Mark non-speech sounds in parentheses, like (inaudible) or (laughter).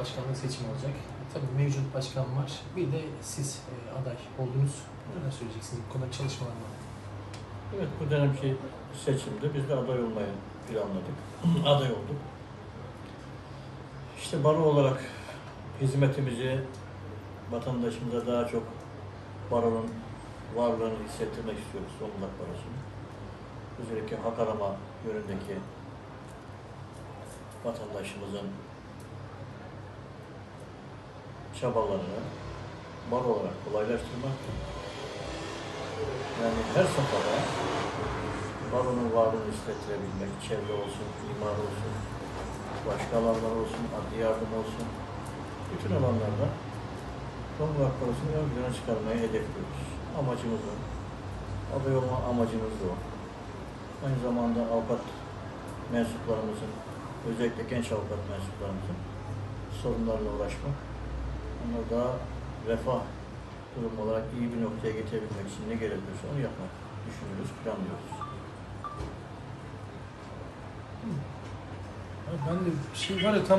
başkanlığı seçimi olacak. Tabii mevcut başkan var. Bir de siz e, aday oldunuz. Neler söyleyeceksiniz bu konuda çalışmalarla? Evet bu dönemki seçimde biz de aday olmayı planladık. (clears throat) aday olduk. İşte baro olarak hizmetimizi vatandaşımıza daha çok baronun varlığını hissettirmek istiyoruz Zonguldak Barosu'nu. Özellikle hak arama yönündeki vatandaşımızın çabalarını baro olarak kolaylaştırmak. Yani her safhada baronun varlığını hissettirebilmek, çevre olsun, imar olsun, başka alanlar olsun, adli yardım olsun, bütün alanlarda Zonguldak Barosu'nu ön çıkarmayı hedefliyoruz. Amacımız o. Aday olma amacımız da o. Aynı zamanda avukat mensuplarımızın, özellikle genç avukat mensuplarımızın sorunlarla uğraşmak, onları daha refah durum olarak iyi bir noktaya getirebilmek için ne gerekiyorsa onu yapmak düşünüyoruz, planlıyoruz. Ben de şey var ya tam